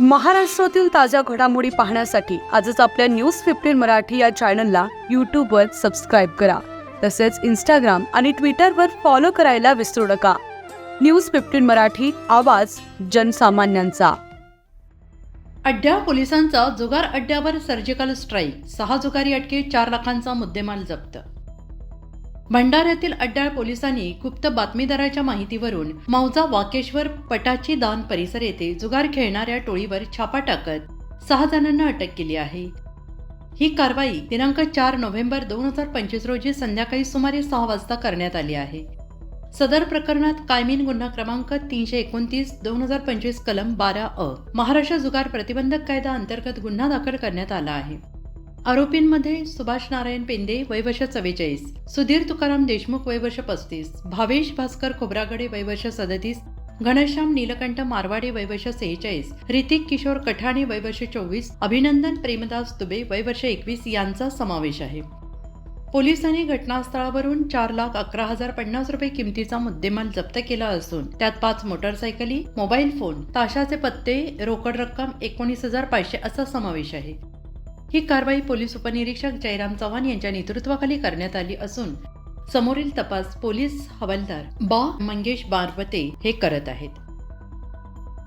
महाराष्ट्रातील ताज्या घडामोडी पाहण्यासाठी आजच आपल्या न्यूज फिफ्टीन मराठी या चॅनलला यूट्यूबवर सबस्क्राईब करा. तसेच इंस्टाग्राम आणि ट्विटरवर फॉलो करायला विसरू नका. न्यूज फिफ्टीन मराठी आवाज जनसामान्यांचा. अड्ड्या पोलिसांचा जुगार अड्ड्यावर सर्जिकल स्ट्राईक सहा जुगारी अटके चार लाखांचा मुद्देमाल जप्त. भंडाऱ्यातील अड्डाळ पोलिसांनी गुप्त बातमीदाराच्या माहितीवरून मौजा वाकेश्वर पटाची दान परिसर येथे जुगार खेळणाऱ्या टोळीवर छापा टाकत सहा जणांना अटक केली आहे. ही कारवाई दिनांक चार नोव्हेंबर दोन हजार पंचवीस रोजी संध्याकाळी सुमारे सहा वाजता करण्यात आली आहे. सदर प्रकरणात कायमीन गुन्हा क्रमांक तीनशे एकोणतीस दोन हजार पंचवीस कलम बारा अ महाराष्ट्र जुगार प्रतिबंधक कायदा अंतर्गत गुन्हा दाखल करण्यात आला आहे. आरोपींमध्ये सुभाष नारायण पेंदे वयवर्ष चव्वेचाळीस सुधीर तुकाराम देशमुख वयवर्ष पस्तीस भावेश भास्कर खोब्रागडे वयवर्ष सदतीस घनश्याम नीलकंठ मारवाडे वयवर्ष सेहेचाळीस ऋतिक किशोर कठाणे वयवर्ष चोवीस अभिनंदन प्रेमदास दुबे वयवर्ष एकवीस यांचा समावेश आहे. पोलिसांनी घटनास्थळावरून चार लाख अकरा हजार पन्नास रुपये किमतीचा मुद्देमाल जप्त केला असून त्यात पाच मोटरसायकली मोबाईल फोन ताशाचे पत्ते रोकड रक्कम एकोणीस हजार पाचशे असा समावेश आहे. ही कारवाई पोलीस उपनिरीक्षक जयराम चव्हाण यांच्या नेतृत्वाखाली करण्यात आली असून समोरील तपास पोलीस हवालदार बा मंगेश बारवते हे करत आहेत.